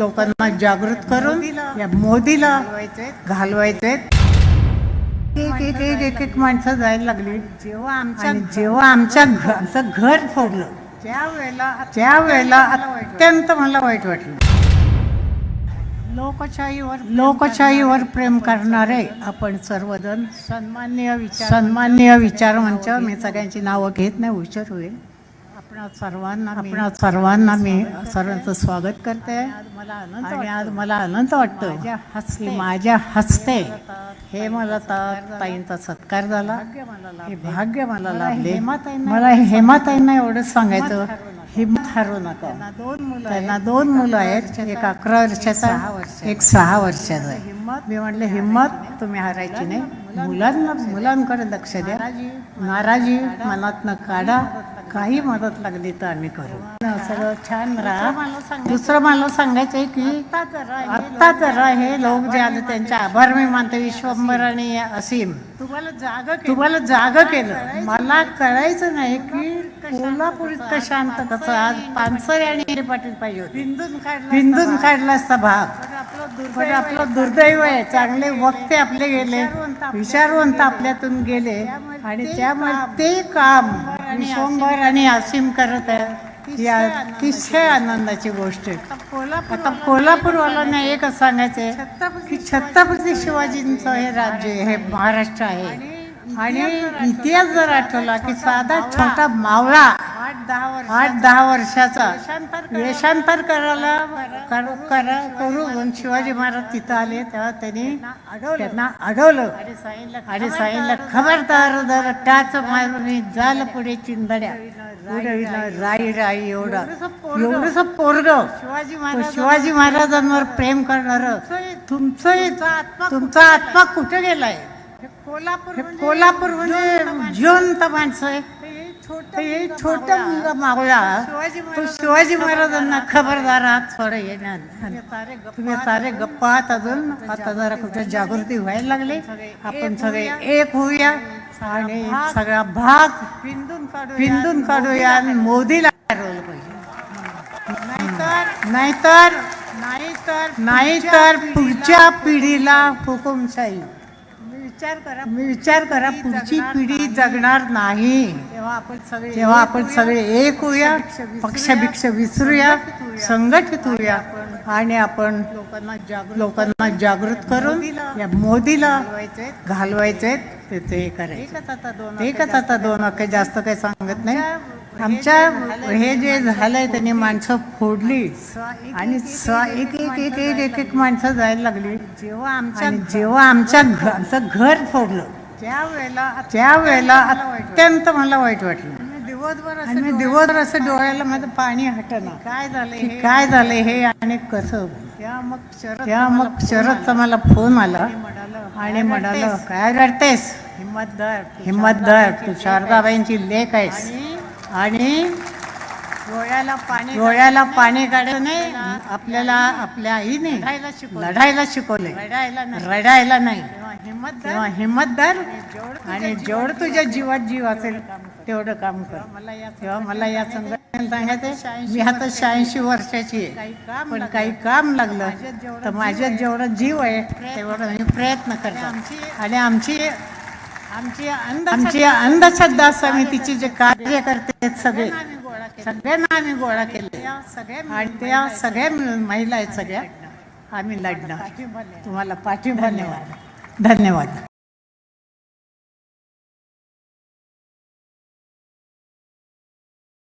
लोकांना जागृत करून या मोदीला घालवायचे एक एक एक एक एक माणसं जायला लागली. जेव्हा आमच्या जेव्हा आमच्या घ- आमचं घर फोडलं. त्यावेळेला त्यावेळेला अत्यंत मला वाईट वाटलं. लोकशाहीवर लोकशाहीवर प्रेम करणारे आपण सर्वजण सन्माननीय विचार सन्माननीय विचार मंच मी सगळ्यांची नावं घेत नाही उशीर होईल. आपण सर्वांना आपण सर्वांना मी सर्वांचं स्वागत करते. आणि आज मला आनंद वाटतो. माझ्या हस्ते. हे मला ताईंचा सत्कार झाला. हे भाग्य मला लाभले. मला हेमाताईंना एवढंच सांगायचं. हिंमत हरू नका. त्यांना दोन मुलं आहेत. एक अकरा वर्षाचा एक सहा वर्षाचा. आहे. मी म्हटलं हिंमत तुम्ही हारायची नाही. मुलांना मुलांकडे लक्ष द्या. नाराजी मनातनं काढा. काही मदत लागली तर आम्ही करू. सगळं छान राहा. दुसरं मला सांगायचं आहे की आत्ता जरा हे लोक जे आले त्यांचे आभार मी मानते. विश्वंभर आणि असीम. तुम्हाला जाग तुम्हाला जाग केलं. मला कळायचं नाही की कोल्हापूर इतकं शांत कसं आज पानसरे आणि पाटील पाहिजे होते. बिंदून काढला असता भाग. पण आपलं दुर्दैव आहे. चांगले वक्ते आपले गेले. विचारवंत आपल्यातून गेले. आणि त्यामुळे ते काम. विश्वंभर आणि असीम करत आहे. ही अतिशय आनंदाची गोष्ट. आहे. आता कोल्हापूरवाल्यांना एकच सांगायचंय की छत्रपती शिवाजींचं हे राज्य आहे, हे महाराष्ट्र आहे. आणि इतिहास जर आठवला की साधा छोटा मावळा आठ दहा वर्षाचा. वेषांतर करायला कर- करा- करून शिवाजी महाराज तिथं आले तेव्हा त्यांनी त्यांना अडवलं आणि सांगितलं खबरदार जर टाच मारून झालं पुढे उडविलं राई राई एवढं. एवढंच पोरग. शिवाजी महाराजांवर प्रेम करणार. तुमचं तुमचा आत्मा कुठे गेलाय? कोल्हापूर कोल्हापूर म्हणजे जिवंत माणसं आहे. हे छोट मुलगा मावळा तो शिवाजी महाराजांना खबरदार आहात. थोडं येणार तुम्ही सारे गप्पा आहात. अजून. आता जरा कुठे जागृती व्हायला लागली. आपण सगळे एक होऊया. आणि सगळा भाग पिंदून काढू पिंदून काढूया आणि मोदीला हरवलं पाहिजे. नाहीतर नाहीतर नाहीतर पुढच्या पिढीला हुकुमशाही. विचार करा. मी विचार करा पुढची पिढी जगणार नाही. तेव्हा आपण सगळे तेव्हा आपण सगळे एक होऊया पक्षभिक्ष विसरूया संघटित होऊया. आणि आपण लोकांना जागृत लोकांना जागृत करून या मोदीला घालवायचे ते ते करायचं. एकच आता दोन वाक्य जास्त काही सांगत नाही. आमच्या हे जे झालंय त्यांनी माणसं फोडली आणि स- एक एक एक एक एक एक माणसं जायला लागली. जेव्हा आमच्या जेव्हा आमच्या घ- आमचं घर फोडलं. त्यावेळेला त्यावेळेला अत्यंत मला वाईट वाटलं. आणि मी दिवसभर असं डोळ्याला माझं पाणी हटना. काय झालंय काय झालंय हे आणि कसं? त्या मग शरद त्या मग शरदचा मला फोन आला. आणि म्हणाल काय रडतेस? हिम्मतदार हिम्मतदार तू शारदाबाईंची लेख आहेस आणि डोळ्याला पाणी डोळ्याला पाणी काढायचं नाही. आपल्याला आपल्या आईने लढायला शिकवले. रडायला नाही. तेव्हा हिम्मतदार आणि जेवढं तुझ्या जीवात जीव असेल तेवढं काम कर. तेव्हा मला या संघटनेला सांगायचं मी आता शहाऐंशी वर्षाची आहे. पण काही काम लागलं तर माझ्यात जेवढा जीव आहे तेवढं मी प्रयत्न करतो. आणि आमची आमची आमची अंधश्रद्धा समितीचे जे कार्यकर्ते आहेत सगळे. सगळ्यांना आम्ही गोळा केले. आणि त्या सगळ्या मिळून महिला आहेत सगळ्या. आम्ही लढणार. तुम्हाला पाठिंबा धन्यवाद. धन्यवाद.